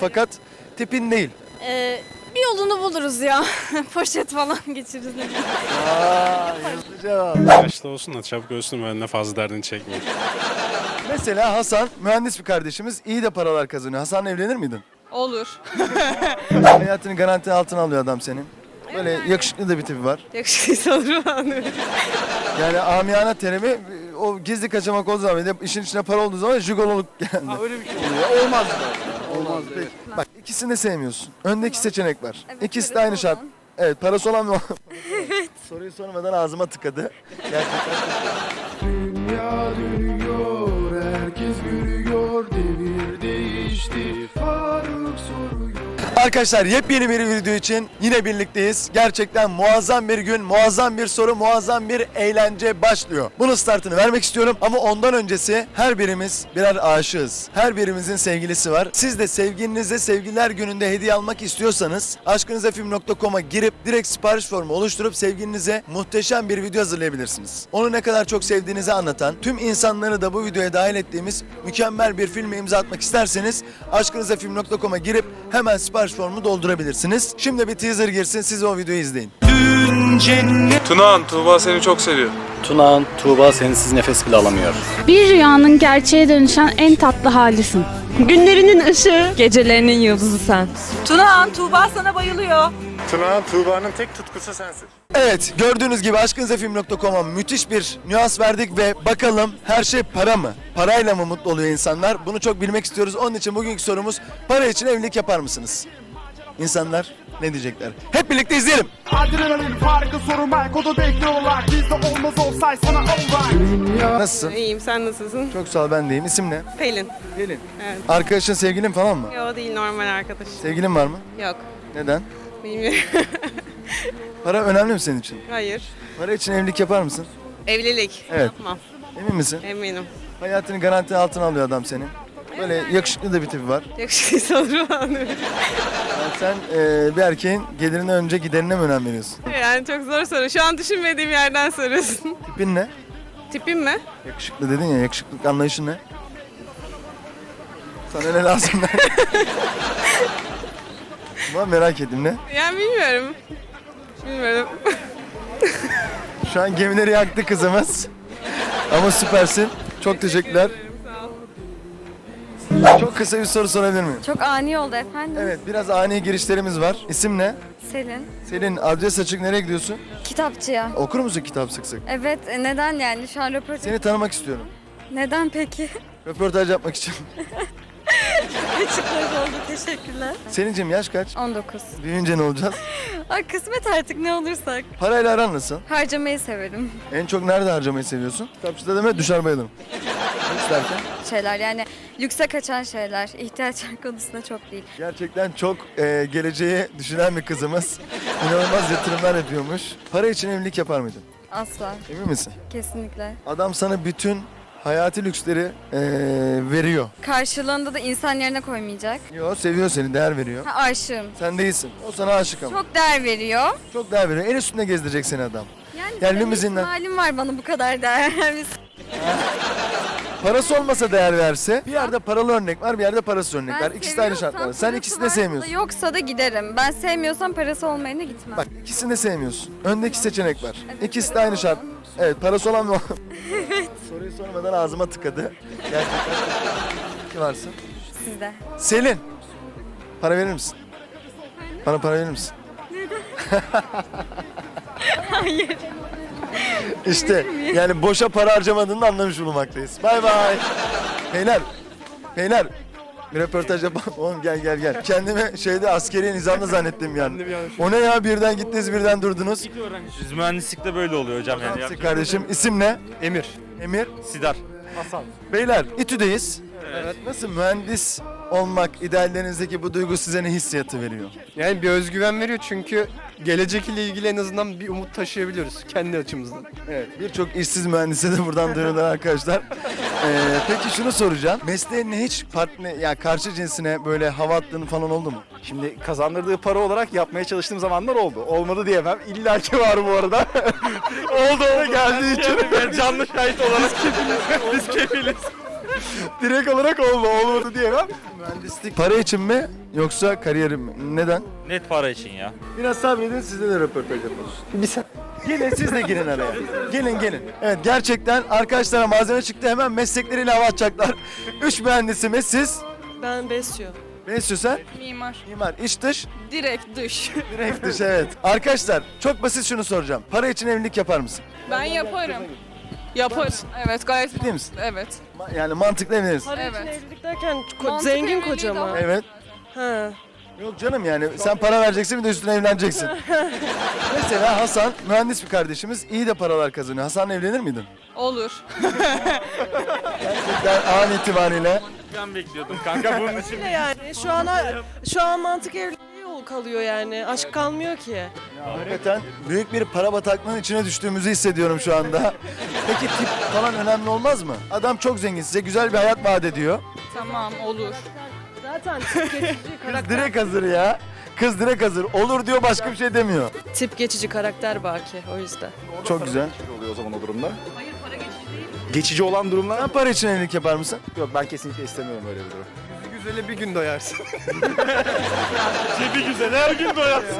Fakat tipin değil. Ee, bir yolunu buluruz ya. Poşet falan geçiririz. ne bileyim. Aa, hızlı cevap. Yaşlı olsun da çabuk ölsün benimle fazla derdini çekmeyin. Mesela Hasan mühendis bir kardeşimiz iyi de paralar kazanıyor. Hasan evlenir miydin? Olur. Hayatını garanti altına alıyor adam senin. Böyle yakışıklı da bir tipi var. Yakışıklıysa olur falan. Yani amiyana terimi o gizli kaçamak olduğu zaman bir de işin içine para olduğu zaman jigololuk geldi. Öyle bir şey oluyor. Olmaz mı? Olmaz. Peki. Bak ikisini de sevmiyorsun. Öndeki seçenek var. Evet, İkisi de parası aynı şart. olan. Evet parası olan mı? evet. Soruyu sormadan ağzıma tıkadı. Gerçekten. Dünya dönüyor, Arkadaşlar yepyeni bir video için yine birlikteyiz. Gerçekten muazzam bir gün, muazzam bir soru, muazzam bir eğlence başlıyor. Bunun startını vermek istiyorum ama ondan öncesi her birimiz birer aşığız. Her birimizin sevgilisi var. Siz de sevgilinize sevgililer gününde hediye almak istiyorsanız aşkınızafilm.com'a girip direkt sipariş formu oluşturup sevgilinize muhteşem bir video hazırlayabilirsiniz. Onu ne kadar çok sevdiğinizi anlatan, tüm insanları da bu videoya dahil ettiğimiz mükemmel bir filme imza atmak isterseniz aşkınızafilm.com'a girip hemen sipariş formu doldurabilirsiniz. Şimdi bir teaser girsin siz o videoyu izleyin. Tunağan, Tuğba seni çok seviyor. Tunağan, Tuğba sensiz nefes bile alamıyor. Bir rüyanın gerçeğe dönüşen en tatlı halisin. Günlerinin ışığı. Gecelerinin yıldızı sen. Tunağan, Tuğba sana bayılıyor. Tunağan, Tuğba'nın tek tutkusu sensin. Evet gördüğünüz gibi aşkınızafilm.com'a müthiş bir nüans verdik ve bakalım her şey para mı? Parayla mı mutlu oluyor insanlar? Bunu çok bilmek istiyoruz. Onun için bugünkü sorumuz para için evlilik yapar mısınız? İnsanlar ne diyecekler? Hep birlikte izleyelim. Adrenalin farkı sorun kodu bekliyorlar, bizde olmaz olsay sana olay. Nasılsın? İyiyim sen nasılsın? Çok sağ ol ben deyim. İsim ne? Pelin. Gelin. Evet. Arkadaşın sevgilin falan mı? Yo değil normal arkadaş. Sevgilin var mı? Yok. Neden? Bilmiyorum. Para önemli mi senin için? Hayır. Para için evlilik yapar mısın? Evlilik. Evet. Yapmam. Emin misin? Eminim. Hayatını garanti altına alıyor adam senin. Böyle yakışıklı da bir tipi var. Yakışıklıysa olur falan. Yani sen e, bir erkeğin gelirine önce giderine mi önem veriyorsun? yani çok zor soru. Şu an düşünmediğim yerden soruyorsun. Tipin ne? Tipim mi? Yakışıklı dedin ya, yakışıklık anlayışın ne? Sana ne lazım Ama merak ettim ne? Yani bilmiyorum. Bilmiyorum. Şu an gemileri yaktı kızımız. Ama süpersin. Çok teşekkürler. Çok kısa bir soru sorabilir miyim? Çok ani oldu efendim. Evet, biraz ani girişlerimiz var. İsim ne? Selin. Selin, adres açık nereye gidiyorsun? Kitapçıya. Okur musun kitap sık sık? Evet, e, neden yani? Şu an röportaj... Seni tanımak istiyorum. Neden peki? Röportaj yapmak için. Açıklayıcı oldu, teşekkürler. Selin'cim yaş kaç? 19. Büyüyünce ne olacağız? Ay kısmet artık ne olursak. Parayla aran nasıl? Harcamayı severim. En çok nerede harcamayı seviyorsun? Kitapçıda deme düşer bayılırım. Lüks derken? Şeyler yani lükse kaçan şeyler. İhtiyaçlar konusunda çok değil. Gerçekten çok e, geleceği düşünen bir kızımız. İnanılmaz yatırımlar yapıyormuş. Para için evlilik yapar mıydın? Asla. Emin misin? Kesinlikle. Adam sana bütün hayati lüksleri e, veriyor. Karşılığında da insan yerine koymayacak. Yo seviyor seni, değer veriyor. Ha, aşığım. Sen değilsin. O sana aşık ama. Çok, Çok değer veriyor. değer veriyor. En üstünde gezdirecek seni adam. Yani, Yani yani limuzinden- ihtimalim var bana bu kadar değer vermesi. Parası olmasa değer verse bir yerde paralı örnek var bir yerde parasız örnek var. İkisi de aynı seviyorsam, şartlar. Sen parası ikisini de varsa da sevmiyorsun. Yoksa da giderim. Ben sevmiyorsam parası olmayana gitmem. Bak ikisini de sevmiyorsun. Öndeki seçenek var. Evet, İkisi de parası aynı şart. Evet parası olan mı? sormadan ağzıma tıkadı. Gerçekten. Kim varsın? Sizde. Selin. Para verir misin? Bana para verir misin? Hayır. İşte yani boşa para harcamadığını anlamış bulunmaktayız. Bay bay. Beyler. Beyler. Bir röportaj yapalım. Oğlum gel gel gel. Kendimi şeyde askeri nizamda zannettim yani. O ne ya birden gittiniz birden durdunuz. Biz mühendislikte böyle oluyor hocam yani. Nasılsın kardeşim? İsim ne? Emir, Emir. Sidar. Beyler İTÜ'deyiz. Evet. Nasıl mühendis olmak ideallerinizdeki bu duygu size ne hissiyatı veriyor? Yani bir özgüven veriyor çünkü gelecek ile ilgili en azından bir umut taşıyabiliyoruz kendi açımızdan. Evet. Birçok işsiz mühendise de buradan duyurular arkadaşlar. Ee, peki şunu soracağım. Mesleğinle hiç partner, ya karşı cinsine böyle hava attığın falan oldu mu? Şimdi kazandırdığı para olarak yapmaya çalıştığım zamanlar oldu. Olmadı diyemem. İlla ki var bu arada. oldu oldu geldiği için. Ben canlı şahit olarak biz kefiliz. Direkt olarak oldu. Olmadı diyemem. Mühendislik para için mi yoksa kariyerim mi? Neden? Net para için ya. Biraz sabredin sizle de röportaj yapalım. Bir sen. Gelin siz de girin araya. Gelin gelin. Evet gerçekten arkadaşlara malzeme çıktı hemen meslekleriyle hava atacaklar. Üç mühendisimiz siz. Ben besyo. Ne istiyorsan? Mimar. Mimar, iç dış, Direkt dış. direkt dış evet. Arkadaşlar çok basit şunu soracağım. Para için evlilik yapar mısın? Ben yaparım. Yaparım. Evet gayet Ciddi misin? Evet. Ma- Yani mantıklı evleniriz. Evet. evlilik derken Mantık zengin evliliği koca mı? daha- Evet. Ha. Yok canım yani sen para vereceksin bir de üstüne evleneceksin. Mesela Hasan mühendis bir kardeşimiz iyi de paralar kazanıyor. Hasan'la evlenir miydin? Olur. Gerçekten an itibariyle Ben bekliyordum kanka bunun için. Yani şu ana şu an mantık evliliğe yol kalıyor yani. Aşk kalmıyor ki. hakikaten büyük bir para bataklığının içine düştüğümüzü hissediyorum şu anda. Peki tip falan önemli olmaz mı? Adam çok zengin size güzel bir hayat vaat ediyor. Tamam olur. Zaten tip geçici Kız karakter, direkt hazır ya. Kız direkt hazır. Olur diyor başka bir şey demiyor. tip geçici karakter baki o yüzden. Çok güzel. Oluyor o zaman o durumda? Hayır para geçici değil. Geçici olan durumlar Sen para için evlilik yapar mısın? yok ben kesinlikle istemiyorum öyle bir durum. Güzeli bir gün doyarsın. Cebi güzel her gün doyarsın.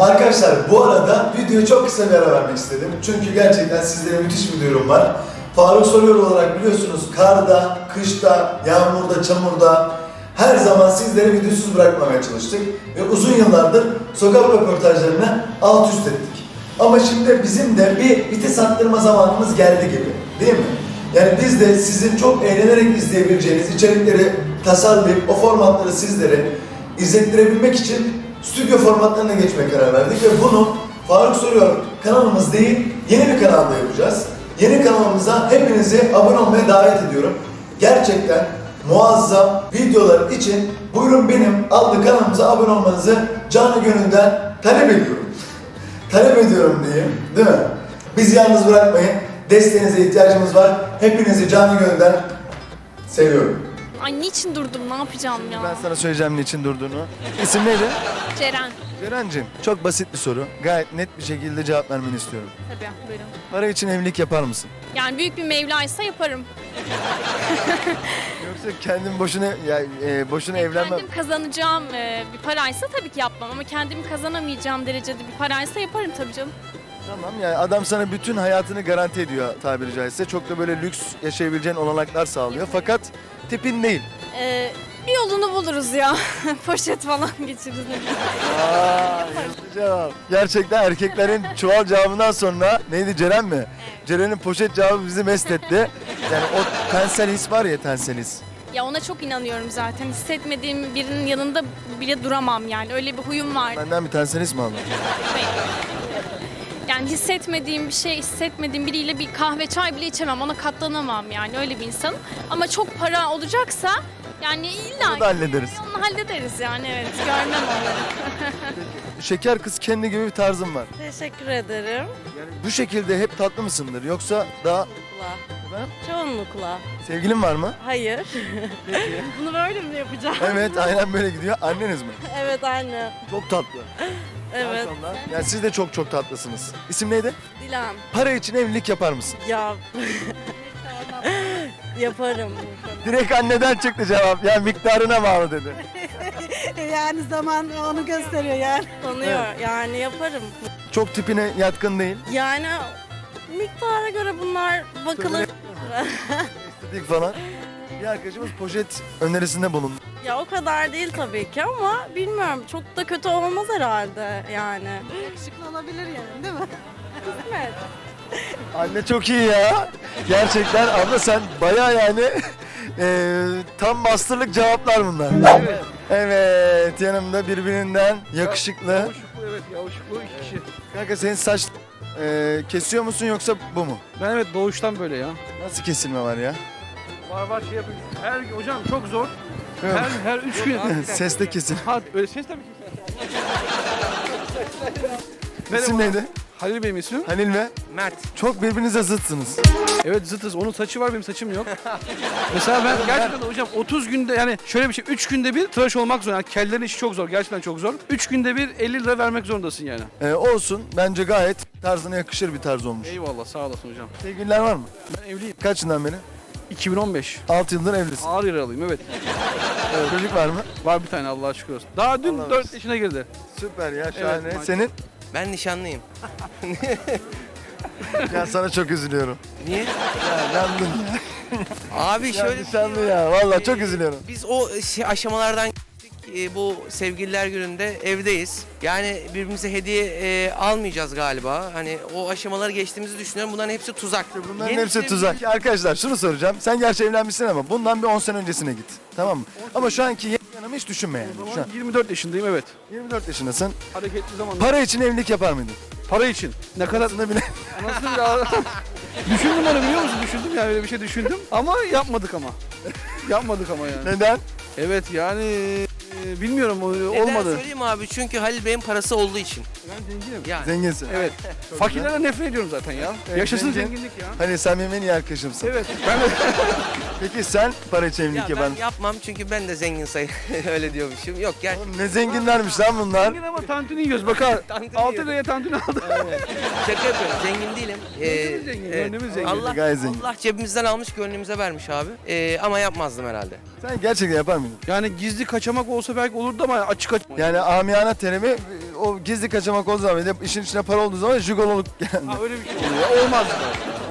Arkadaşlar bu arada videoyu çok kısa bir ara vermek istedim. Çünkü gerçekten sizlere müthiş bir duyurum var. Faruk soruyor olarak biliyorsunuz karda, kışta, yağmurda, çamurda her zaman sizleri videosuz bırakmamaya çalıştık. Ve uzun yıllardır sokak röportajlarını alt üst ettik. Ama şimdi bizim de bir vites arttırma zamanımız geldi gibi. Değil mi? Yani biz de sizin çok eğlenerek izleyebileceğiniz içerikleri tasarlayıp o formatları sizlere izlettirebilmek için stüdyo formatlarına geçmeye karar verdik ve bunu Faruk Soruyor kanalımız değil yeni bir kanalda yapacağız. Yeni kanalımıza hepinizi abone olmaya davet ediyorum. Gerçekten muazzam videolar için buyurun benim adlı kanalımıza abone olmanızı canı gönülden talep ediyorum. talep ediyorum diyeyim değil mi? Bizi yalnız bırakmayın. Desteğinize ihtiyacımız var. Hepinizi canı gönülden seviyorum. Ay niçin durdum ne yapacağım ya? Ben sana söyleyeceğim niçin durduğunu. İsim neydi? Ceren. Ceren'cim çok basit bir soru. Gayet net bir şekilde cevap vermeni istiyorum. Tabii buyurun. Para için evlilik yapar mısın? Yani büyük bir mevlaysa yaparım. Yoksa kendin boşuna ya, e, boşuna evlenme. Kendim kazanacağım e, bir paraysa tabii ki yapmam ama kendimi kazanamayacağım derecede bir paraysa yaparım tabii canım. Tamam yani adam sana bütün hayatını garanti ediyor tabiri caizse. Çok da böyle lüks yaşayabileceğin olanaklar sağlıyor. Fakat tipin değil. E, bir yolunu buluruz ya. Poşet falan geçiririz. Aa, yazılı cevap. Gerçekten erkeklerin çuval cevabından sonra neydi Ceren mi? Ceren'in poşet cevabı bizi mest etti. Yani o tensel his var ya tensel his. Ya ona çok inanıyorum zaten. Hissetmediğim birinin yanında bile duramam yani. Öyle bir huyum var. Benden bir tensel his mi aldın? Yani hissetmediğim bir şey, hissetmediğim biriyle bir kahve, çay bile içemem. Ona katlanamam yani öyle bir insanım. Ama çok para olacaksa yani illa Onu da hallederiz. onu hallederiz yani evet. Görmem onları. Şeker kız kendi gibi bir tarzın var. Teşekkür ederim. Yani bu şekilde hep tatlı mısındır yoksa daha Efendim? Çoğunlukla. sevgilin var mı? Hayır. Bunu böyle mi yapacağım? Evet aynen böyle gidiyor. Anneniz mi? Evet anne. Çok tatlı. Evet. Maşallah. Yani siz de çok çok tatlısınız. İsim neydi? Dilan. Para için evlilik yapar mısın? Ya. Yaparım. Direkt anneden çıktı cevap. Yani miktarına bağlı dedi. Yani zaman onu gösteriyor yani. Tanıyor yani yaparım. Çok tipine yatkın değil. Yani miktara göre bunlar bakılır. Estetik falan. Bir arkadaşımız poşet önerisinde bulundu. Ya o kadar değil tabii ki ama bilmiyorum çok da kötü olmaz herhalde yani. Yakışıklı olabilir yani değil mi? evet. Anne çok iyi ya. Gerçekten abla sen baya yani eee, tam masterlık cevaplar bunlar. Evet. Evet yanımda birbirinden yakışıklı. evet yavuşuklu iki kişi. Kanka senin saç eee, kesiyor musun yoksa bu mu? Ben evet doğuştan böyle ya. Nasıl kesilme var ya? Var var şey yapayım. Her hocam çok zor. Her her üç gün. Seste kesin. Ha öyle ses tabii ki. İsim neydi? Halil Bey'im ismim. Halil mi? Mert. Çok birbirinize zıtsınız. Evet zıtız. Onun saçı var benim saçım yok. Mesela ben gerçekten hocam 30 günde yani şöyle bir şey 3 günde bir tıraş olmak zor. Yani kellerin işi çok zor. Gerçekten çok zor. 3 günde bir 50 lira vermek zorundasın yani. Ee, olsun. Bence gayet tarzına yakışır bir tarz olmuş. Eyvallah sağ olasın hocam. Sevgililer var mı? Ben evliyim. Kaç yıldan beri? 2015. 6 yıldır evlisin. Ağır yaralıyım evet. Çocuk var mı? Var bir tane Allah'a şükür olsun. Daha dün Allah 4 yaşına girdi. Süper ya şahane. maşallah. Senin? Ben nişanlıyım. Ya sana çok üzülüyorum. Niye? Ya yandın ya. Abi Ya şöyle nişanlı ya. Vallahi çok üzülüyorum. biz o şey, aşamalardan. E, bu sevgililer gününde evdeyiz. Yani birbirimize hediye e, almayacağız galiba. Hani o aşamaları geçtiğimizi düşünüyorum. Bunların hepsi tuzak. Bunların Yeni hepsi sevgili- tuzak. Arkadaşlar şunu soracağım. Sen gerçi evlenmişsin ama bundan bir 10 sene öncesine git. Tamam mı? Ama şu anki yeni yanımı hiç düşünme yani. Şu an 24 yaşındayım evet. 24 yaşındasın. Hareketli zaman. Para için evlilik yapar mıydın? Para için. Ne kadar Aslında bile. Anasını bile Düşündüm onu biliyor musun? Düşündüm yani öyle bir şey düşündüm. Ama yapmadık ama. yapmadık ama yani. Neden? Evet yani e, bilmiyorum o- Neden olmadı. söyleyeyim abi? Çünkü Halil Bey'in parası olduğu için. Ben zenginim. Yani. Zenginsin. Evet. Fakirlere nefret ediyorum zaten ya. Evet, Yaşasın zengin. zenginlik ya. Hani sen benim en iyi arkadaşımsın. Evet. Ben de Peki sen para Ya ben mısın? yapmam çünkü ben de zengin sayı öyle diyormuşum. Yok gel. Oğlum ne zenginlermiş lan bunlar. zengin ama tantuni yiyoruz bak ha. Tantuni 6 yiyoruz. liraya tantuni aldım. Şaka yapıyorum. Zengin değilim. Gönlümüz zengin, gönlümüz zengin. Allah, Gayet zengin. Allah cebimizden almış gönlümüze vermiş abi. Ee, ama yapmazdım herhalde. Sen gerçekten yapar mıydın? Yani gizli kaçamak olsa belki olurdu ama açık açık. Yani amiyana terimi o gizli kaçamak olduğu zaman bir de işin içine para olduğu zaman jigololuk geldi. Ha, öyle bir şey ya. Olmaz.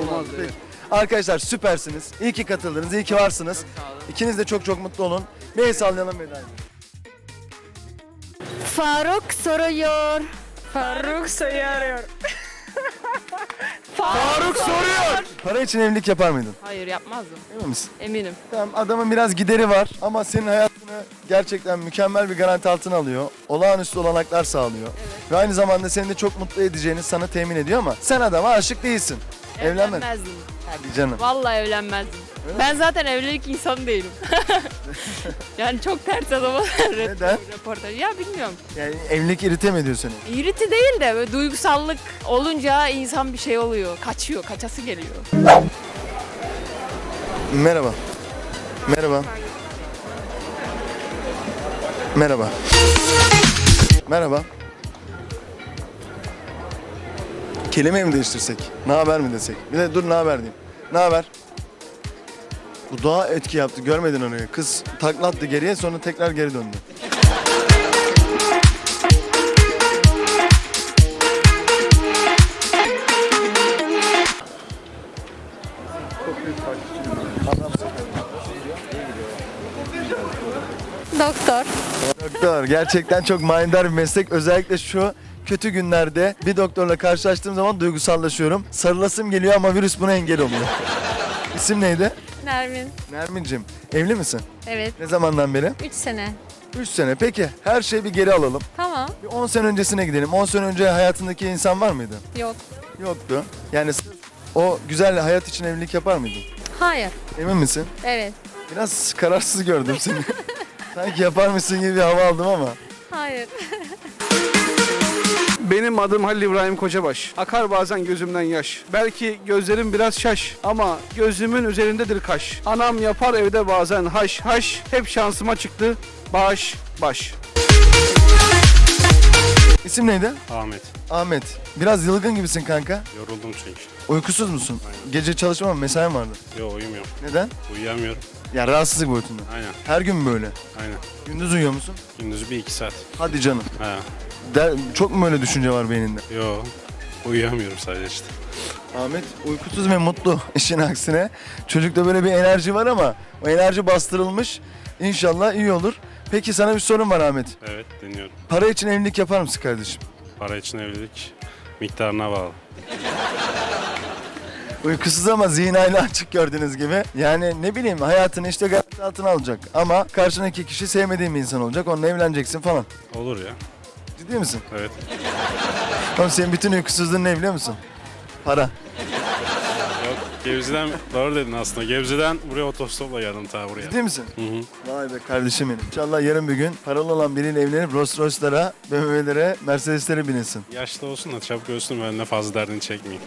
Olmaz. Evet. Arkadaşlar süpersiniz. İyi ki katıldınız, iyi ki varsınız. İkiniz de çok çok mutlu olun. El sallayalım veda edelim. Faruk soruyor. Faruk soruyor. Faruk soruyor. Para için evlilik yapar mıydın? Hayır yapmazdım. Emin misin? Eminim. Tamam adamın biraz gideri var ama senin hayatını gerçekten mükemmel bir garanti altına alıyor. Olağanüstü olanaklar sağlıyor. Ve aynı zamanda seni de çok mutlu edeceğini sana temin ediyor ama sen adama aşık değilsin. Evlenmedin. Evlenmezdim. Hadi canım. Vallahi evlenmezdim. Ben zaten evlilik insanı değilim. yani çok ters adama Neden? röportaj. Ya bilmiyorum. Yani evlilik irite mi ediyor seni? İriti değil de böyle duygusallık olunca insan bir şey oluyor. Kaçıyor, kaçası geliyor. Merhaba. Merhaba. Merhaba. Merhaba. Kelime mi değiştirsek? Ne haber mi desek? Bir de dur ne haber diyeyim. Ne haber? Bu daha etki yaptı. Görmedin onu. Kız takla attı geriye sonra tekrar geri döndü. Doktor. Doktor gerçekten çok manidar bir meslek. Özellikle şu kötü günlerde bir doktorla karşılaştığım zaman duygusallaşıyorum. Sarılasım geliyor ama virüs buna engel oluyor. İsim neydi? Nermin. Nermin'cim. Evli misin? Evet. Ne zamandan beri? 3 sene. 3 sene. Peki her şeyi bir geri alalım. Tamam. Bir 10 sene öncesine gidelim. 10 sene önce hayatındaki insan var mıydı? Yok. Yoktu. Yani o güzel hayat için evlilik yapar mıydın? Hayır. Emin misin? Evet. Biraz kararsız gördüm seni. Sanki yaparmışsın gibi bir hava aldım ama. Hayır. Benim adım Halil İbrahim Kocabaş. Akar bazen gözümden yaş. Belki gözlerim biraz şaş ama gözümün üzerindedir kaş. Anam yapar evde bazen haş haş. Hep şansıma çıktı baş baş. İsim neydi? Ahmet. Ahmet. Biraz yılgın gibisin kanka. Yoruldum çünkü. Uykusuz musun? Gece çalışma mı? Mesain vardı. Yo uyumuyorum. Neden? Uyuyamıyorum. Ya rahatsızlık boyutunda. Aynen. Her gün mü böyle? Aynen. Gündüz uyuyor musun? Gündüz bir iki saat. Hadi canım. Ha. Der, çok mu böyle düşünce var beyninde? Yo. Uyuyamıyorum sadece işte. Ahmet uykusuz ve mutlu işin aksine. Çocukta böyle bir enerji var ama o enerji bastırılmış. İnşallah iyi olur. Peki sana bir sorum var Ahmet. Evet dinliyorum. Para için evlilik yapar mısın kardeşim? Para için evlilik miktarına bağlı. Uykusuz ama zihin hala açık gördüğünüz gibi. Yani ne bileyim hayatını işte garanti altına alacak. Ama karşındaki kişi sevmediğin bir insan olacak. Onunla evleneceksin falan. Olur ya. Ciddi misin? Evet. Oğlum senin bütün uykusuzluğun ne biliyor musun? Para. Gebze'den doğru dedin aslında. Gebze'den buraya otostopla geldim ta buraya. Ciddi misin? Hı hı. Vay be kardeşim benim. İnşallah yarın bir gün paralı olan biriyle evlenip Rolls Royce'lara, BMW'lere, Mercedes'lere binilsin. Yaşlı olsun da çabuk ölsün ben de fazla derdini çekmeyeyim.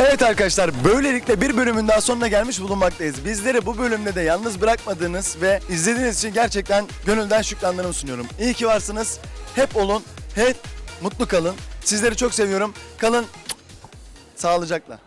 Evet arkadaşlar böylelikle bir bölümün daha sonuna gelmiş bulunmaktayız. Bizleri bu bölümde de yalnız bırakmadığınız ve izlediğiniz için gerçekten gönülden şükranlarımı sunuyorum. İyi ki varsınız. Hep olun. Hep mutlu kalın. Sizleri çok seviyorum. Kalın sağlıcakla.